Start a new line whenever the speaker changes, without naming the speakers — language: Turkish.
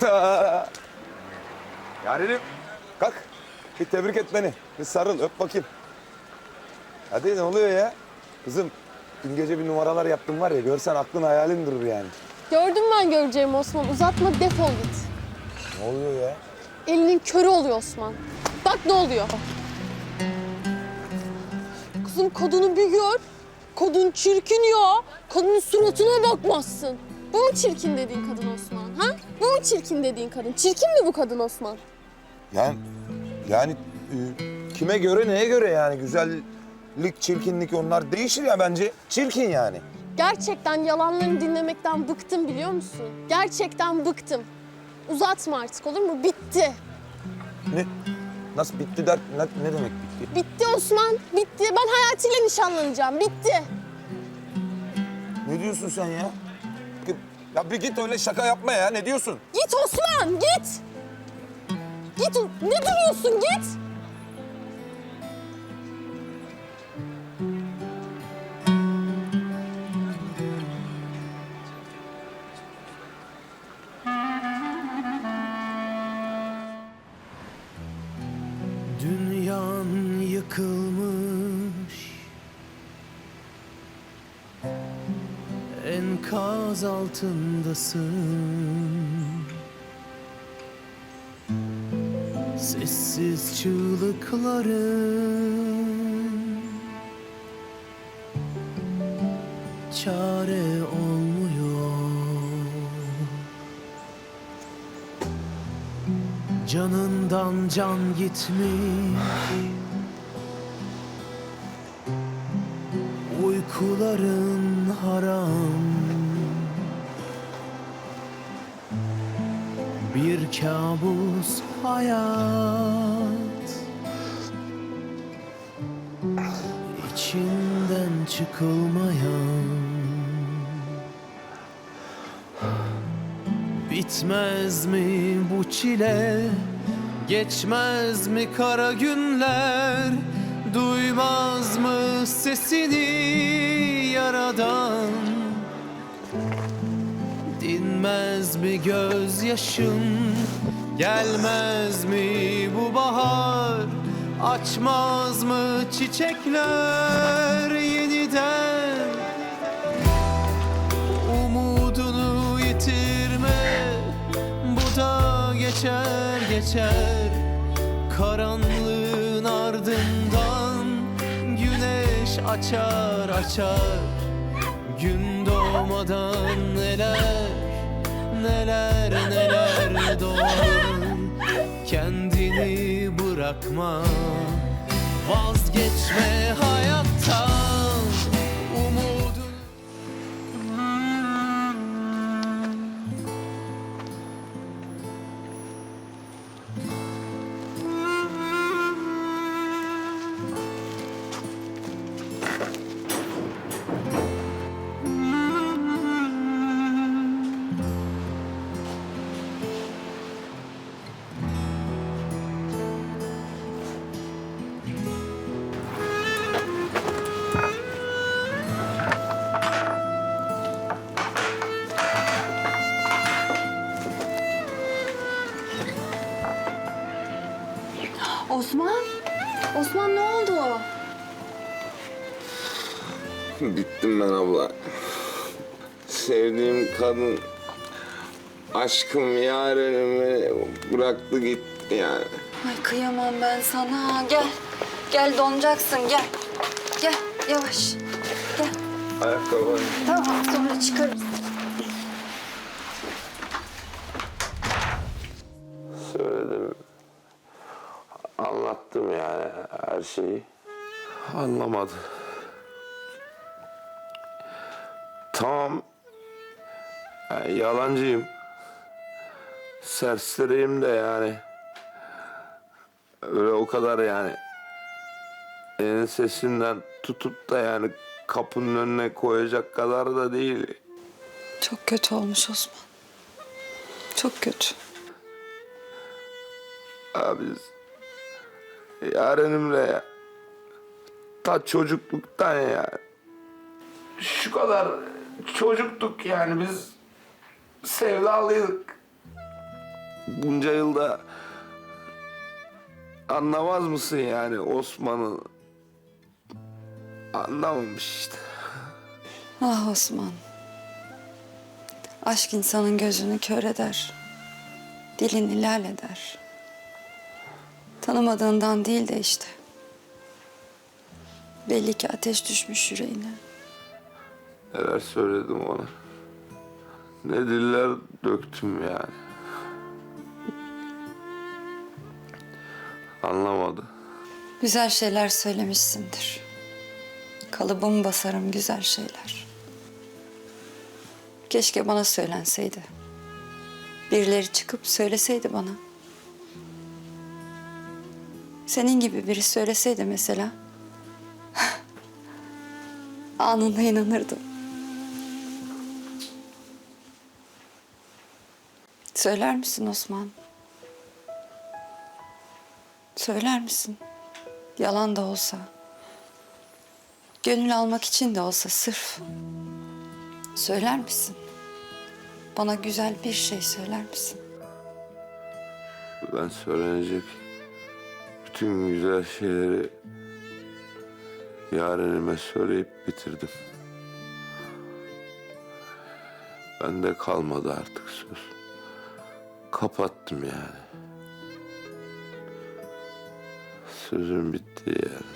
Tata. Yarenim kalk. Bir tebrik et beni. Bir sarıl öp bakayım. Hadi ne oluyor ya? Kızım dün gece bir numaralar yaptım var ya görsen aklın hayalin durur yani.
Gördüm ben göreceğimi Osman. Uzatma defol git.
Ne oluyor ya?
Elinin körü oluyor Osman. Bak ne oluyor. Kızım kadını bir gör. Kadın çirkin ya. Kadının suratına bakmazsın. Bu mu çirkin dediğin kadın Osman? Ha? Çirkin dediğin kadın? Çirkin mi bu kadın Osman?
Yani yani e, kime göre neye göre yani güzellik, çirkinlik onlar değişir ya bence. Çirkin yani.
Gerçekten yalanlarını dinlemekten bıktım biliyor musun? Gerçekten bıktım. Uzatma artık olur mu? Bitti.
Ne? Nasıl bitti der? Ne, ne demek bitti?
Bitti Osman. Bitti. Ben hayatıyla nişanlanacağım. Bitti.
Ne diyorsun sen ya? Ya bir git öyle şaka yapma ya. Ne diyorsun?
Git Osman, git. Git. Ne duruyorsun? Git.
Enkaz altındasın. Sessiz çığlıkların Çare olmuyor. Canından can gitmiş Uykuların haram Bir kabus hayat İçinden çıkılmayan Bitmez mi bu çile? Geçmez mi kara günler? Duymaz mı sesini yaradan? Dinmez mi gözyaşım? Gelmez mi bu bahar? Açmaz mı çiçekler yeniden? Umudunu yitirme Bu da geçer geçer Karanlığın ardından açar açar. Gün doğmadan neler Neler neler doğar. Kendini bırakma. Vazgeçme hayattan
Osman? Osman ne oldu?
Bittim ben abla. Sevdiğim kadın aşkım yarenimi bıraktı gitti yani.
Ay kıyamam ben sana. Gel. Gel donacaksın gel. Gel yavaş. Gel.
Ayakkabı.
Tamam sonra çıkarız.
Anlattım yani her şeyi. Anlamadı. Tamam. Yani yalancıyım. Serseriyim de yani. Öyle o kadar yani. Ensesinden tutup da yani kapının önüne koyacak kadar da değil.
Çok kötü olmuş Osman. Çok kötü.
Abi yarenimle ya. Ta çocukluktan ya. Şu kadar çocuktuk yani biz sevdalıydık. bunca yılda anlamaz mısın yani Osman'ı? Anlamamış işte.
Ah Osman. Aşk insanın gözünü kör eder. Dilini lal eder. Tanımadığından değil de işte. Belli ki ateş düşmüş yüreğine.
Neler söyledim ona. Ne diller döktüm yani. Anlamadı.
Güzel şeyler söylemişsindir. Kalıbımı basarım güzel şeyler. Keşke bana söylenseydi. Birileri çıkıp söyleseydi bana. Senin gibi biri söyleseydi mesela. Anında inanırdım. Söyler misin Osman? Söyler misin? Yalan da olsa. Gönül almak için de olsa sırf. Söyler misin? Bana güzel bir şey söyler misin?
Ben söylenecek bütün güzel şeyleri yarenime söyleyip bitirdim. Bende kalmadı artık söz. Kapattım yani. Sözüm bitti yani.